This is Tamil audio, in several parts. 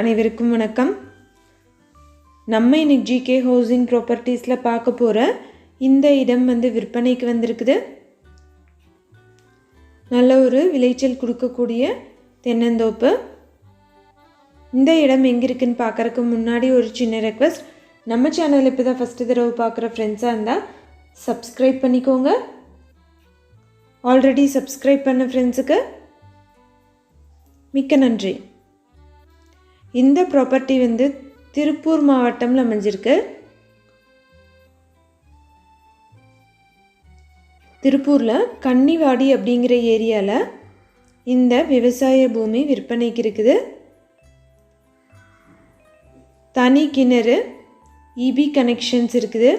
அனைவருக்கும் வணக்கம். நம்ம இன்னைக்கு ஜிகே ஹவுசிங் ப்ராப்பர்ட்டிஸில் பார்க்க போகிற இந்த இடம் வந்து விற்பனைக்கு வந்திருக்குது. நல்ல ஒரு விளைச்சல் கொடுக்கக்கூடிய தென்னந்தோப்பு. இந்த இடம் எங்கே இருக்குன்னு பார்க்குறக்கு முன்னாடி ஒரு சின்ன ரெக்வஸ்ட் நம்ம சேனல் இப்போ தான் ஃபஸ்ட்டு தடவை பார்க்குற ஃப்ரெண்ட்ஸாக இருந்தால் சப்ஸ்கிரைப் பண்ணிக்கோங்க. ஆல்ரெடி சப்ஸ்கிரைப் பண்ண ஃப்ரெண்ட்ஸுக்கு மிக்க நன்றி. இந்த ப்ராப்பர்ட்டி வந்து திருப்பூர் மாவட்டம்ல அமைஞ்சிருக்கு. திருப்பூரில் கன்னிவாடி அப்படிங்கிற ஏரியாவில் இந்த விவசாய பூமி விற்பனைக்கு இருக்குது. தனி கிணறு இபி கனெக்ஷன்ஸ் இருக்குது.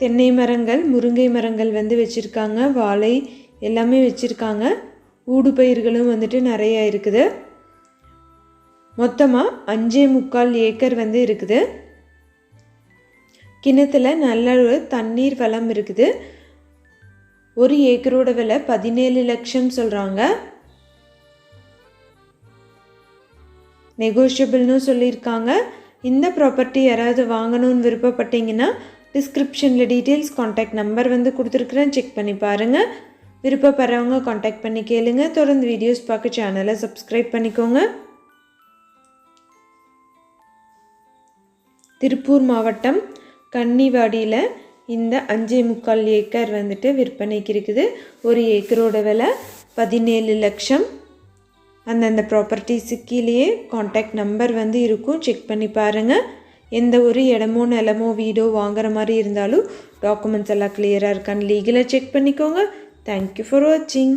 தென்னை மரங்கள் முருங்கை மரங்கள் வந்து வச்சுருக்காங்க. வாழை எல்லாமே வச்சுருக்காங்க. ஊடு பயிர்களும் வந்துட்டு நிறையா இருக்குது. மொத்தமாக அஞ்சே முக்கால் ஏக்கர் வந்து இருக்குது. கிணத்துல நல்ல ஒரு தண்ணீர் வளம் இருக்குது. ஒரு ஏக்கரோட விலை பதினேழு லட்சம் சொல்கிறாங்க நெகோஷியபிள்னு சொல்லியிருக்காங்க. இந்த ப்ராப்பர்ட்டி யாராவது வாங்கணும்னு விருப்பப்பட்டீங்கன்னா டிஸ்கிரிப்ஷனில் டீட்டெயில்ஸ் காண்டாக்ட் நம்பர் வந்து கொடுத்துருக்குறேன். செக் பண்ணி பாருங்கள் விருப்பப்படுறவங்க காண்டாக்ட் பண்ணி கேளுங்க. தொடர்ந்து வீடியோஸ் பார்க்க சேனலை சப்ஸ்கிரைப் பண்ணிக்கோங்க. திருப்பூர் மாவட்டம் கன்னிவாடியில் இந்த அஞ்சே முக்கால் ஏக்கர் வந்துட்டு விற்பனைக்கு இருக்குது. ஒரு ஏக்கரோட விலை பதினேழு லட்சம். அந்தந்த ப்ராப்பர்ட்டிஸு கீழேயே காண்டாக்ட் நம்பர் வந்து இருக்கும். செக் பண்ணி பாருங்கள் எந்த ஒரு இடமோ நிலமோ வீடோ வாங்குற மாதிரி இருந்தாலும் டாக்குமெண்ட்ஸ் எல்லாம் கிளியராக இருக்கான்னு லீகலாக செக் பண்ணிக்கோங்க. தேங்க்யூ ஃபார் வாட்சிங்